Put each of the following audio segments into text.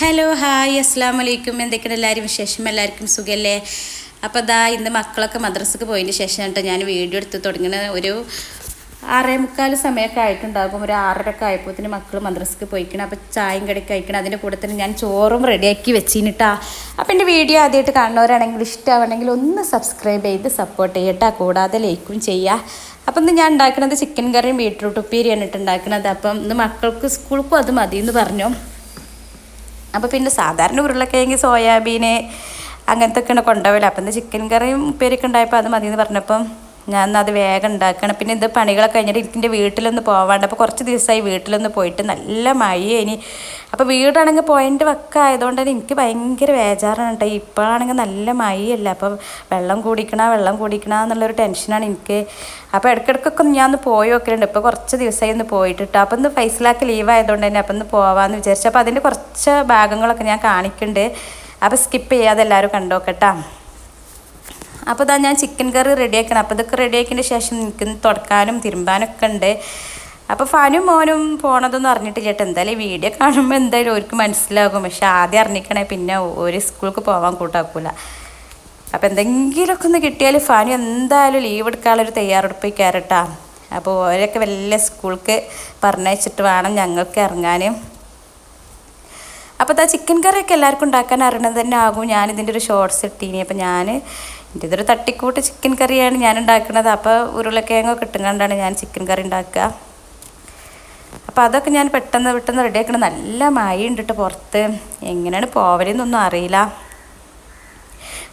Hello hi അസ്സാം വലൈക്കും എന്തൊക്കെയാണ് എല്ലാവരും വിശേഷം? എല്ലാവർക്കും സുഖമല്ലേ അപ്പോൾ ദാ ഇന്ന് മക്കളൊക്കെ മദ്രസക്ക് പോയതിന് ശേഷം കേട്ടോ ഞാൻ വീഡിയോ എടുത്ത് തുടങ്ങുന്ന ഒരു ആറേ മുക്കാൽ സമയമൊക്കെ ആയിട്ടുണ്ടാകും ഒരു ആറരയൊക്കെ ആയപ്പോഴത്തേന് മക്കൾ മദ്രസക്ക് പോയിക്കണം. അപ്പോൾ ചായയും കടയ്ക്ക് കഴിക്കണം. അതിന്റെ കൂടെ തന്നെ ഞാൻ ചോറും റെഡിയാക്കി വെച്ചിട്ടാ അപ്പോൾ എന്റെ വീഡിയോ ആദ്യമായിട്ട് കാണുന്നവരാണെങ്കിൽ ഇഷ്ടമാണെങ്കിൽ ഒന്ന് സബ്സ്ക്രൈബ് ചെയ്ത് സപ്പോർട്ട് ചെയ്യട്ടാ കൂടാതെ ലൈക്കും ചെയ്യുക അപ്പം ഇന്ന് ഞാൻ ഉണ്ടാക്കുന്നത് ചിക്കൻ കറിയും ബീട്രൂട്ട് ഉപ്പേരിയാണ് ഇട്ട് ഉണ്ടാക്കുന്നത് അപ്പം ഇന്ന് മക്കൾക്ക് സ്കൂൾക്കും അത് മതി എന്ന് പറഞ്ഞു. അപ്പോൾ പിന്നെ സാധാരണ ഉരുളക്കിഴങ്ങ് സോയാബീന് അങ്ങനത്തെ ഒക്കെയാണ് കൊണ്ടുപോകില്ല അപ്പം ചിക്കൻ കറിയും ഉപ്പേരിയൊക്കെ ഉണ്ടായപ്പോൾ അത് മതി എന്ന് പറഞ്ഞപ്പം ഞാൻ അത് വേഗം ഉണ്ടാക്കണം പിന്നെ ഇത് പണികളൊക്കെ കഴിഞ്ഞിട്ട് എനിക്ക് എന്റെ വീട്ടിലൊന്ന് പോവാണ്ട്. അപ്പോൾ കുറച്ച് ദിവസമായി വീട്ടിലൊന്ന് പോയിട്ട് നല്ല മഴയേനി അപ്പോൾ വീടാണെങ്കിൽ പോയിന്റ് വക്ക ആയതുകൊണ്ട് തന്നെ എനിക്ക് ഭയങ്കര വേജാറാണ് കേട്ടോ. ഇപ്പോഴാണെങ്കിൽ നല്ല മഴയല്ല. അപ്പോൾ വെള്ളം കുടിക്കണ വെള്ളം കുടിക്കണ എന്നുള്ളൊരു ടെൻഷനാണ് എനിക്ക്. അപ്പോൾ ഇടയ്ക്കിടയ്ക്കൊക്കെ ഞാൻ ഒന്ന് പോയി നോക്കലുണ്ട്. ഇപ്പോൾ കുറച്ച് ദിവസമായി ഒന്ന് പോയിട്ട് കേട്ടോ അപ്പോൾ ഒന്ന് ഫൈസലാക്കി ലീവ് ആയതുകൊണ്ട് തന്നെ അപ്പോൾ ഒന്ന് പോവാമെന്ന് വിചാരിച്ചു. അപ്പോൾ അതിന്റെ കുറച്ച് ഭാഗങ്ങളൊക്കെ ഞാൻ കാണിക്കുന്നുണ്ട്. അപ്പോൾ സ്കിപ്പ് ചെയ്യാതെ എല്ലാവരും കണ്ടോക്കട്ടാ അപ്പോൾ ഇതാ ഞാൻ ചിക്കൻ കറി റെഡിയാക്കണം അപ്പോൾ ഇതൊക്കെ റെഡിയാക്കിയതിന് ശേഷം എനിക്ക് തുടക്കാനും തിരുമ്പാനൊക്കെ ഉണ്ട്. അപ്പോൾ ഫാനും മോനും പോണതൊന്നും അറിഞ്ഞിട്ടില്ല ചേട്ടാ. എന്തായാലും വീഡിയോ കാണുമ്പോൾ എന്തായാലും അവർക്ക് മനസ്സിലാകും. പക്ഷെ ആദ്യം അറിഞ്ഞിക്കണേ പിന്നെ ഒരു സ്കൂൾക്ക് പോകാൻ കൂട്ടാക്കൂല. അപ്പോൾ എന്തെങ്കിലുമൊക്കെ ഒന്ന് കിട്ടിയാൽ ഫാനും എന്തായാലും ലീവ് എടുക്കാനുള്ളൊരു തയ്യാറെടുപ്പ് കയറട്ടാ അപ്പോൾ ഓരൊക്കെ വലിയ സ്കൂൾക്ക് പറഞ്ഞയച്ചിട്ട് വേണം ഞങ്ങൾക്ക് ഇറങ്ങാനും. അപ്പോൾ ഇതാ ചിക്കൻ കറിയൊക്കെ എല്ലാവർക്കും ഉണ്ടാക്കാൻ അറിയണത് തന്നെ ആകും. ഞാനിതിന്റെ ഒരു ഷോർട്സ് ഇട്ടീനി. അപ്പോൾ ഞാൻ ഇതൊരു തട്ടിക്കൂട്ട് ചിക്കൻ കറിയാണ് ഞാൻ ഉണ്ടാക്കുന്നത് അപ്പോൾ ഉരുളക്കിഴങ്ങൊക്കെ ഇട്ടുകൊണ്ടാണ് ഞാൻ ചിക്കൻ കറി ഉണ്ടാക്കുക. അപ്പോൾ അതൊക്കെ ഞാൻ പെട്ടെന്ന് പെട്ടെന്ന് റെഡിയാക്കണം നല്ല മായി ഉണ്ടിട്ട് പുറത്ത്. എങ്ങനെയാണ് പോവലെന്നൊന്നും അറിയില്ല.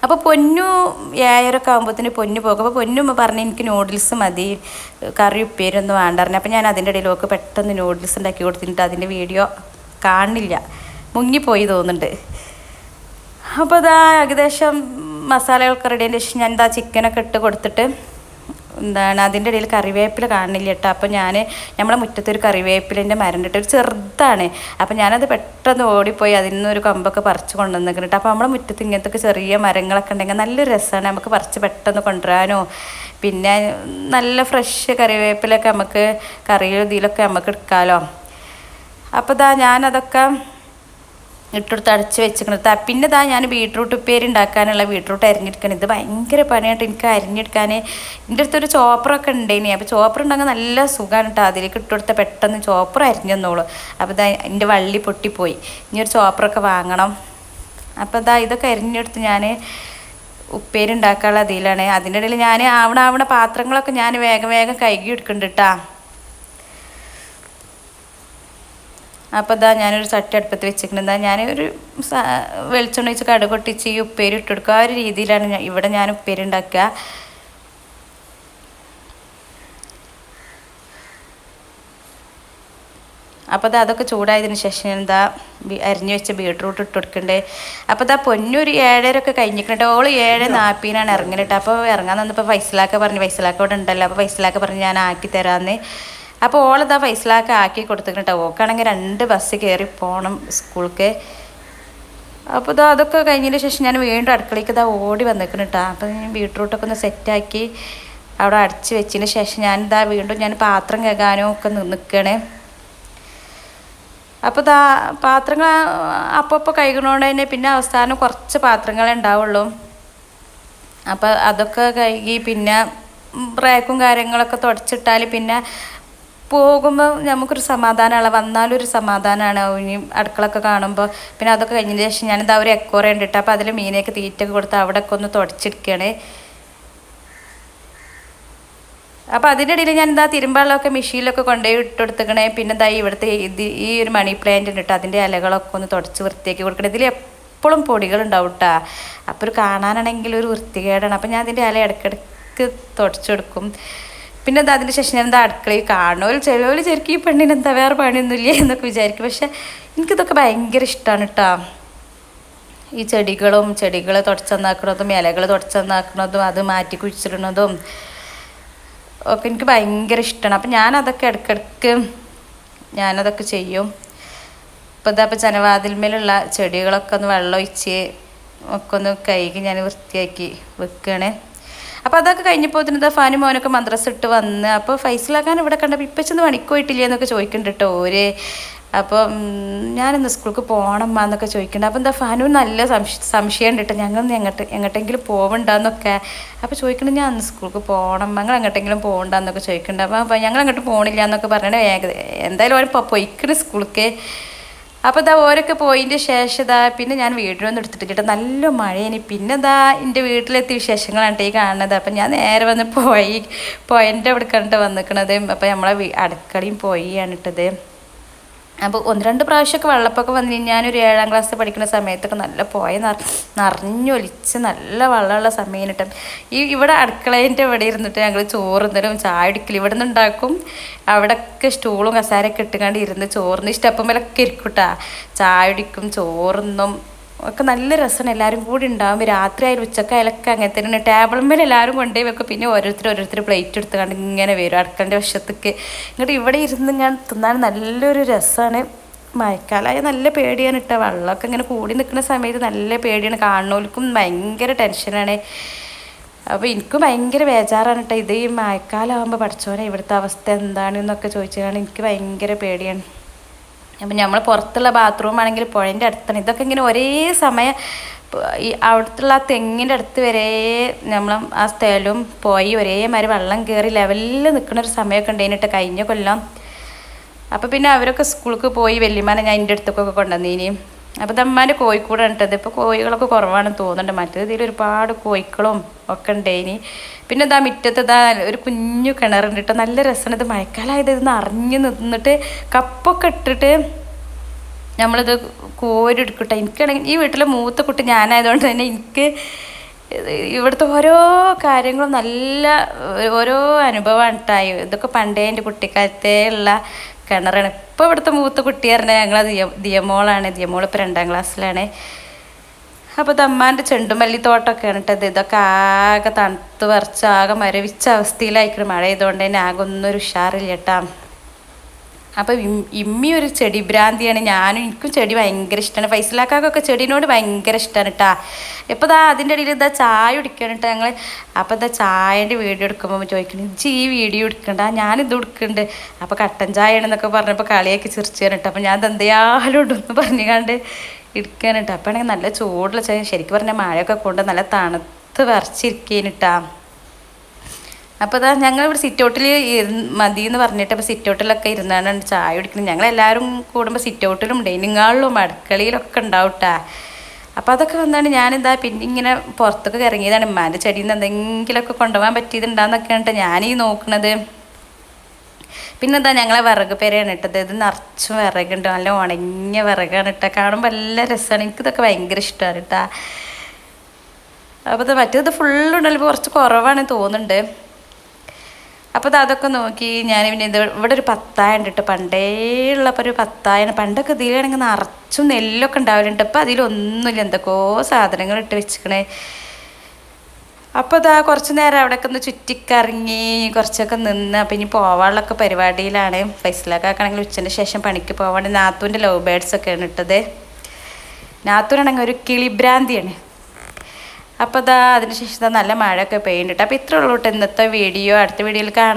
അപ്പോൾ പൊന്നു ഏഴരൊക്കെ ആകുമ്പോഴത്തേന് പൊന്നു പോകും. അപ്പോൾ പൊന്നു പറഞ്ഞ് എനിക്ക് നൂഡിൽസ് മതി. കറി ഉപ്പേരൊന്നും വേണ്ട പറഞ്ഞു. അപ്പോൾ ഞാൻ അതിന്റെ ഇടയിലൊക്കെ പെട്ടെന്ന് നൂഡിൽസ് ഉണ്ടാക്കി കൊടുത്തിട്ട് അതിന്റെ വീഡിയോ കാണില്ല മുങ്ങിപ്പോയി തോന്നുന്നുണ്ട്. അപ്പോൾ അതാ ഏകദേശം മസാലകളൊക്കെ റെഡി ആയതിന് ശേഷം ഞാൻ എന്താ ചിക്കനൊക്കെ ഇട്ട് കൊടുത്തിട്ട് എന്താണ് അതിന്റെ ഇടയിൽ കറിവേപ്പില കാണില്ല കേട്ടോ. അപ്പോൾ ഞാൻ നമ്മളെ മുറ്റത്തൊരു കറിവേപ്പിലിന്റെ മരം ഇട്ട് ഒരു ചെറുതാണ്. അപ്പോൾ ഞാനത് പെട്ടെന്ന് ഓടിപ്പോയി അതിൽ നിന്ന് ഒരു കമ്പൊക്കെ പറിച്ച് കൊണ്ടുവന്നിട്ട് കേട്ടോ. അപ്പോൾ നമ്മളെ മുറ്റത്ത് ഇങ്ങനത്തെ ചെറിയ മരങ്ങളൊക്കെ ഉണ്ടെങ്കിൽ നല്ലൊരു രസമാണ്. നമുക്ക് പറിച്ച് പെട്ടെന്ന് കൊണ്ടുവരാനോ പിന്നെ നല്ല ഫ്രഷ് കറിവേപ്പിലൊക്കെ നമുക്ക് കറിയിൽ ഇതിലൊക്കെ നമുക്ക് എടുക്കാമല്ലോ അപ്പോൾ ഇതാ ഞാനതൊക്കെ ഇട്ടെടുത്ത് അടച്ച് വെച്ചിരിക്കണത്. പിന്നെ ഇതാ ഞാൻ ബീട്രൂട്ട് ഉപ്പേരി ഉണ്ടാക്കാനുള്ള ബീട്രൂട്ട് അരിഞ്ഞെടുക്കണം ഇത് ഭയങ്കര പണിയായിട്ട് എനിക്ക് അരിഞ്ഞെടുക്കാൻ എന്റെ അടുത്തൊരു ചോപ്പറൊക്കെ ഉണ്ടേനി. അപ്പോൾ ചോപ്പർ ഉണ്ടെങ്കിൽ നല്ല സുഖമാണ് കേട്ടോ. അതിലേക്ക് ഇട്ടുകൊടുത്ത പെട്ടെന്ന് ചോപ്പർ അരിഞ്ഞെന്നോളൂ. അപ്പോൾ ഇതാ എന്റെ വള്ളി പൊട്ടിപ്പോയി. ഇനി ഒരു ചോപ്പറൊക്കെ വാങ്ങണം. അപ്പോൾ ഇതാ ഇതൊക്കെ അരിഞ്ഞെടുത്ത് ഞാൻ ഉപ്പേരി ഉണ്ടാക്കാനുള്ള അതിലാണ് അതിന്റെ ഇടയിൽ ഞാൻ ആവണ ആവണ പാത്രങ്ങളൊക്കെ ഞാൻ വേഗം വേഗം കഴുകി എടുക്കുന്നുണ്ട് കേട്ടോ. അപ്പോൾ ഇതാ ഞാനൊരു ചട്ടി അടുപ്പത്ത് വെച്ചിട്ടുണ്ട്. എന്താ ഞാനൊരു വെളിച്ചെണ്ണ വെച്ച് കടുക് പൊട്ടിച്ച് ഈ ഉപ്പേരി ഇട്ടെടുക്കുക ആ ഒരു രീതിയിലാണ് ഞാൻ ഇവിടെ ഞാൻ ഉപ്പേരി ഉണ്ടാക്കുക. അപ്പോൾ അത് അതൊക്കെ ചൂടായതിന് ശേഷം എന്താ അരിഞ്ഞു വെച്ച ബീട്രൂട്ട് ഇട്ട് കൊടുക്കണ്ടേ. അപ്പോൾ ഇതാ പൊന്നൊരു ഏഴരൊക്കെ കഴിഞ്ഞിട്ടുണ്ട് ഓൾ ഏഴ് നാപ്പീനാണ് ഇറങ്ങലിട്ട് അപ്പോൾ ഇറങ്ങാൻ തന്നപ്പോൾ ഫൈസലാക്ക പറഞ്ഞു ഫൈസലാക്ക ഇവിടെ ഉണ്ടല്ലോ. അപ്പോൾ ഫൈസലാക്ക പറഞ്ഞ് ഞാൻ ആക്കി തരാമെന്ന് അപ്പോൾ ഓളിതാ ഫൈസലാക്ക് ആക്കി കൊടുത്തിട്ടുണ്ട് ഓക്കാണെങ്കിൽ രണ്ട് ബസ് കയറി പോകണം സ്കൂൾക്ക്. അപ്പോൾ ഇതാ അതൊക്കെ കഴിഞ്ഞതിന് ശേഷം ഞാൻ വീണ്ടും അടുക്കളയ്ക്ക് ഇതാ ഓടി വന്നിരിക്കണം കേട്ടോ അപ്പോൾ ഞാൻ ബീട്രൂട്ടൊക്കെ ഒന്ന് സെറ്റാക്കി അവിടെ അടച്ച് വെച്ചതിന് ശേഷം ഞാൻ ഇതാ വീണ്ടും ഞാൻ പാത്രം കേൾക്കാനോ ഒക്കെ നിൽക്കണേ അപ്പോൾ ഇതാ പാത്രങ്ങൾ അപ്പോൾ കഴുകണോണ്ട് തന്നെ പിന്നെ അവസാനം കുറച്ച് പാത്രങ്ങളെ ഉണ്ടാവുള്ളൂ. അപ്പോൾ അതൊക്കെ കഴുകി പിന്നെ റാക്കും കാര്യങ്ങളൊക്കെ തുടച്ചിട്ടാൽ പിന്നെ പോകുമ്പോൾ നമുക്കൊരു സമാധാനമാണ് വന്നാലൊരു സമാധാനമാണ് ഇനി അടുക്കളൊക്കെ കാണുമ്പോൾ പിന്നെ അതൊക്കെ കഴിഞ്ഞതിന് ശേഷം ഞാനിതാ ഒരു എക്കോറ ഉണ്ടിട്ട് അപ്പോൾ അതിൽ മീനൊക്കെ തീറ്റൊക്കെ കൊടുത്ത് അവിടെയൊക്കെ ഒന്ന് തുടച്ചെടുക്കുകയാണ് അപ്പോൾ അതിന്റെ ഇടയിൽ ഞാൻ എന്താ തിരുമ്പാളൊക്കെ മെഷീനിലൊക്കെ കൊണ്ടുപോയി ഇട്ടെടുത്തേക്കണേ. പിന്നെ എന്താ ഇവിടുത്തെ ഇത് ഈ ഒരു മണി പ്ലാന്റ് ഉണ്ട് അതിന്റെ ഇലകളൊക്കെ ഒന്ന് തുടച്ച് വൃത്തിയാക്കി കൊടുക്കണം. ഇതിൽ എപ്പോഴും പൊടികളുണ്ടാവും കേട്ടോ അപ്പോൾ ഒരു കാണാനാണെങ്കിൽ ഒരു വൃത്തികേടാണ്. അപ്പോൾ ഞാൻ അതിന്റെ ഇല ഇടയ്ക്കിടയ്ക്ക് തുടച്ചെടുക്കും പിന്നെ എന്താ അതിന് ശേഷം ഞാൻ എന്താ അടുക്കളയിൽ കാണുമോ ചിലവർ ശരിക്കും ഈ പെണ്ണിന് എന്താ വേറെ പണിയൊന്നുമില്ല എന്നൊക്കെ വിചാരിക്കും. പക്ഷെ എനിക്കിതൊക്കെ ഭയങ്കര ഇഷ്ടമാണ് കേട്ടോ ഈ ചെടികളും ചെടികൾ തുടച്ചെന്നാക്കുന്നതും ഇലകൾ തുടച്ചെന്നാക്കുന്നതും അത് മാറ്റി കുഴിച്ചിടുന്നതും ഒക്കെ എനിക്ക് ഭയങ്കര ഇഷ്ടമാണ് അപ്പം ഞാനതൊക്കെ ഇടയ്ക്കിടയ്ക്ക് ഞാനതൊക്കെ ചെയ്യും. ഇപ്പോൾ ഇതാ ഇപ്പോൾ ജനവാതിൽമേലുള്ള ചെടികളൊക്കെ ഒന്ന് വെള്ളം ഒഴിച്ച് ഒക്കെ ഒന്ന് കഴുകി ഞാൻ വൃത്തിയാക്കി വെക്കുകയാണ് അപ്പോൾ അതൊക്കെ കഴിഞ്ഞപ്പോൾ തന്നെ ഫാനും മോനൊക്കെ മദ്രസ ഇട്ട് വന്ന് അപ്പോൾ ഫൈസലാക്കാൻ ഇവിടെ കണ്ടപ്പോൾ ഇപ്പച്ചൊന്ന് പണിക്ക് പോയിട്ടില്ല എന്നൊക്കെ ചോദിക്കുന്നുണ്ട് കേട്ടോ ഓര് അപ്പോൾ ഞാനിന്ന് സ്കൂൾക്ക് പോകണം അമ്മ എന്നൊക്കെ ചോദിക്കുന്നുണ്ട് അപ്പോൾ എന്താ ഫാനു നല്ല സംശ സംശയം ഉണ്ട് കേട്ടോ ഞങ്ങൾ എങ്ങോട്ട് എങ്ങോട്ടെങ്കിലും പോവണ്ടെന്നൊക്കെ. അപ്പോൾ ചോദിക്കുന്നത് ഞാൻ അന്ന് സ്കൂൾക്ക് പോകണം ഞങ്ങൾ എങ്ങോട്ടെങ്കിലും പോകണ്ടെന്നൊക്കെ ചോദിക്കുന്നുണ്ട് അപ്പോൾ ഞങ്ങൾ അങ്ങോട്ട് പോകണില്ല എന്നൊക്കെ പറഞ്ഞിട്ട് എന്തായാലും അവർ പൊയ്ക്കണ് സ്കൂൾക്ക്. അപ്പോൾ ഇതാ ഓരൊക്കെ പോയതിന്റെ ശേഷം ഇതാ പിന്നെ ഞാൻ വീടിനൊന്നും എടുത്തിട്ട് കേട്ടോ. നല്ല മഴയിനി പിന്നെ ഇതാ എന്റെ വീട്ടിലെത്തിയ വിശേഷങ്ങളാണ് ഈ കാണുന്നത്. അപ്പം ഞാൻ നേരെ വന്ന് പോയി പോയിന്റെ അവിടെ കണ്ടിട്ട് വന്നിക്കണത്. അപ്പം നമ്മളെ അടുക്കളയും അടുക്കളയും ആണ് ഇട്ടത്. അപ്പോൾ ഒന്ന് രണ്ട് പ്രാവശ്യമൊക്കെ വെള്ളപ്പൊക്കം വന്നു ഞാനൊരു ഏഴാം ക്ലാസ് പഠിക്കുന്ന സമയത്തൊക്കെ നല്ല പോയ നിറഞ്ഞൊലിച്ച് നല്ല വെള്ളമുള്ള സമയം കിട്ടും. ഈ ഇവിടെ അടുക്കളേന്റെ ഇവിടെ ഇരുന്നിട്ട് ഞങ്ങൾ ചോറുന്നലും ചായ അടിക്കലും ഇവിടെ നിന്ന് ഉണ്ടാക്കും. അവിടെയൊക്കെ സ്റ്റൂളും കസാരയൊക്കെ ഇട്ടുകൊണ്ട് ഇരുന്ന് ചോറിന് ഇഷ്ടപ്പം മേലൊക്കെ ഇരിക്കൂട്ടാ ചായ അടിക്കും ചോറുന്നും ഒക്കെ നല്ല രസമാണ്. എല്ലാവരും കൂടി ഉണ്ടാകുമ്പോൾ രാത്രി ആയാലും ഉച്ചക്കായാലൊക്കെ അങ്ങനെ തന്നെ മേലെ എല്ലാവരും കൊണ്ടുപോയി വെക്കും. പിന്നെ ഓരോരുത്തർ ഓരോരുത്തർ പ്ലേറ്റ് എടുത്ത് കണ്ട് ഇങ്ങനെ വരും. അടുക്കളന്റെ വശത്തേക്ക്. ഇങ്ങോട്ട് ഇവിടെ ഇരുന്ന് ഞാൻ തിന്നാൻ നല്ലൊരു രസമാണ് മഴക്കാലമായ നല്ല പേടിയാണ് ഇട്ട വെള്ളമൊക്കെ ഇങ്ങനെ കൂടി നിൽക്കുന്ന സമയത്ത് നല്ല പേടിയാണ്. കാണുന്നവർക്കും ഭയങ്കര ടെൻഷനാണ് അപ്പോൾ എനിക്കും ഭയങ്കര ബേജാറാണ് കേട്ടോ. ഇത് ഈ മഴക്കാലമാകുമ്പോൾ പഠിച്ചോനെ ഇവിടുത്തെ അവസ്ഥ എന്താണെന്നൊക്കെ ചോദിച്ചാണ് എനിക്ക് ഭയങ്കര പേടിയാണ്. അപ്പം നമ്മൾ പുറത്തുള്ള ബാത്റൂം ആണെങ്കിൽ പുഴേന്റെ അടുത്താണ്. ഇതൊക്കെ ഇങ്ങനെ ഒരേ സമയം ഈ അവിടുത്തുള്ള ആ തെങ്ങിന്റെ അടുത്ത് വരെ നമ്മൾ ആ സ്ഥലവും പോയി ഒരേമാതിരി വെള്ളം കയറി ലെവലിൽ നിൽക്കുന്ന ഒരു സമയമൊക്കെ ഉണ്ടായിട്ട് കഴിഞ്ഞ കൊല്ലം. അപ്പോൾ പിന്നെ അവരൊക്കെ സ്കൂൾക്ക് പോയി വല്യമാനെ ഞാൻ എന്റെ അടുത്തൊക്കെ കൊണ്ടുവന്നീനി. അപ്പോൾ തമ്മാന്റെ കോഴിക്കൂടാണ് ഇട്ടത് ഇപ്പോൾ കോഴികളൊക്കെ കുറവാണെന്ന് തോന്നുന്നുണ്ട്. മറ്റേതിൽ ഒരുപാട് കോഴിക്കളും ഒക്കെ ഉണ്ടായിനി. പിന്നെ ഇതാ മുറ്റത്ത് ഇതാ ഒരു കുഞ്ഞു കിണറുണ്ട് കേട്ടോ നല്ല രസമാണ് ഇത് മഴക്കാലമായത് ഇത് നിറഞ്ഞു നിന്നിട്ട് കപ്പൊക്കെ ഇട്ടിട്ട് നമ്മളിത് കോരെടുക്കട്ടെ എനിക്കാണെങ്കിൽ ഈ വീട്ടിലെ മൂത്ത കുട്ടി ഞാനായതുകൊണ്ട് തന്നെ എനിക്ക് ഇവിടുത്തെ ഓരോ കാര്യങ്ങളും നല്ല ഓരോ അനുഭവമാണ് കേട്ടായി ഇതൊക്കെ പണ്ടേ എന്റെ കുട്ടിക്കാലത്തേ ഉള്ള കിണറാണ്. ഇപ്പോൾ ഇവിടുത്തെ മൂത്ത കുട്ടി പറഞ്ഞാൽ ഞങ്ങൾ ദിയ ദിയമോളാണ്. ദിയമോൾ ഇപ്പോൾ രണ്ടാം ക്ലാസ്സിലാണ്. അപ്പോൾ തമ്മാന്റെ ചെണ്ടുമല്ലി തോട്ടമൊക്കെയാണ് കേട്ടത് ഇതൊക്കെ ആകെ തണുത്ത് വരച്ച് ആകെ മരവിച്ച അവസ്ഥയിലായിരിക്കണം. മഴ ചെയ്തുകൊണ്ട് തന്നെ ആകെ ഒന്നും ഒരു ഉഷാറില്ല കേട്ടാ. അപ്പോൾ ഇമ്മി ഒരു ചെടി ഭ്രാന്തിയാണ്. ഞാനും എനിക്കും ചെടി ഭയങ്കര ഇഷ്ടമാണ് ഫൈസലാക്കാക്കൊക്കെ ചെടീനോട് ഭയങ്കര ഇഷ്ടമാണ് കേട്ടാ. ഇപ്പോൾ ദാ അതിന്റെ ഇടയിൽ ഇതാ ചായ കുടിക്കണം കേട്ടോ ഞങ്ങൾ അപ്പോൾ ഇതാ ചായന്റെ വീഡിയോ എടുക്കുമ്പോൾ ചോദിക്കണം ഇജ്ജ് ഈ വീഡിയോ എടുക്കണ്ട ഞാനിത് എടുക്കുന്നുണ്ട് അപ്പോൾ കട്ടൻ ചായ ആണെന്നൊക്കെ പറഞ്ഞപ്പോൾ കളിയൊക്കെ ചിരിച്ചാണ് കേട്ടോ. അപ്പോൾ ഞാൻ എന്തെയാലും പറഞ്ഞു പറഞ്ഞുകൊണ്ട് എടുക്കാൻ കേട്ടോ അപ്പോൾ ആണെങ്കിൽ നല്ല ചൂടുള്ള ചായ ശരിക്കും പറഞ്ഞാൽ മഴയൊക്കെ കൊണ്ട് നല്ല തണുത്ത് വരച്ചിരിക്കേനിട്ടാ അപ്പോൾ അതാ ഞങ്ങൾ ഇവിടെ സിറ്റൗട്ടിൽ മതി എന്ന് പറഞ്ഞിട്ട് അപ്പോൾ സിറ്റൗട്ടിലൊക്കെ ഇരുന്നാണ് ചായ കുടിക്കുന്നത് ഞങ്ങളെല്ലാവരും കൂടുമ്പോൾ സിറ്റൗട്ടിലും ഡൈനിങ് ഹാളിലും അടുക്കളയിലൊക്കെ ഉണ്ടാവും കേട്ടാ അപ്പോൾ അതൊക്കെ വന്നാണ് ഞാനിതാ പിന്നെ ഇങ്ങനെ പുറത്തൊക്കെ ഇറങ്ങിയതാണ് ഉമ്മാന്റെ ചെടിയിൽ നിന്ന് എന്തെങ്കിലുമൊക്കെ കൊണ്ടുപോകാൻ പറ്റിയതുണ്ടാന്നൊക്കെയാണ് കേട്ടോ ഞാനീ നോക്കണത്. പിന്നെ എന്താ ഞങ്ങളെ വിറക് പേരെയാണ് ഇട്ടത്. ഇത് നിറച്ചും വിറകുണ്ട്. നല്ല ഉണങ്ങിയ വിറകാണ് ഇട്ട കാണുമ്പോൾ നല്ല രസമാണ് എനിക്കിതൊക്കെ ഭയങ്കര ഇഷ്ടമാണ് കേട്ടാ. അപ്പോൾ ഇത് മറ്റേത് ഫുള്ളുണ്ടല്ലോ ഇപ്പോൾ കുറച്ച് കുറവാണ് തോന്നുന്നുണ്ട്. അപ്പോൾ ഇത് അതൊക്കെ നോക്കി ഞാൻ പിന്നെ ഇത് ഇവിടെ ഒരു പത്തായ ഉണ്ട് കേട്ടോ. പണ്ടേ ഉള്ളപ്പോൾ ഒരു പത്തായ. പണ്ടൊക്കെ ഇതിലാണെങ്കിൽ നിറച്ചും നെല്ലൊക്കെ ഉണ്ടാവലുണ്ട്. ഇപ്പം അതിലൊന്നുമില്ല എന്തൊക്കെയോ സാധനങ്ങൾ ഇട്ട് വെച്ചിക്കണേ. അപ്പോൾ ഇതാ കുറച്ച് നേരം അവിടെയൊക്കെ ഒന്ന് ചുറ്റിക്കറങ്ങി കുറച്ചൊക്കെ നിന്ന്. അപ്പം ഇനി പോവാനുള്ളൊക്കെ പരിപാടിയിലാണ്. ഫൈസലാക്കാണെങ്കിൽ ഉച്ചന്റെ ശേഷം പണിക്ക് പോവാണ്ട് നാത്തൂന്റെ ലവ് ബേഡ്സ് ആണ് ഇട്ടത്. നാത്തൂനാണെങ്കിൽ ഒരു കിളിഭ്രാന്തിയാണ്. അപ്പോൾ ഇതാ അതിന് ശേഷം ഇതാ നല്ല മഴയൊക്കെ പെയ്യുന്നുണ്ട്. അപ്പോൾ ഇത്രേ ഉള്ളൂ കേട്ടോ ഇന്നത്തെ വീഡിയോ. അടുത്ത വീഡിയോയിൽ കാണാം.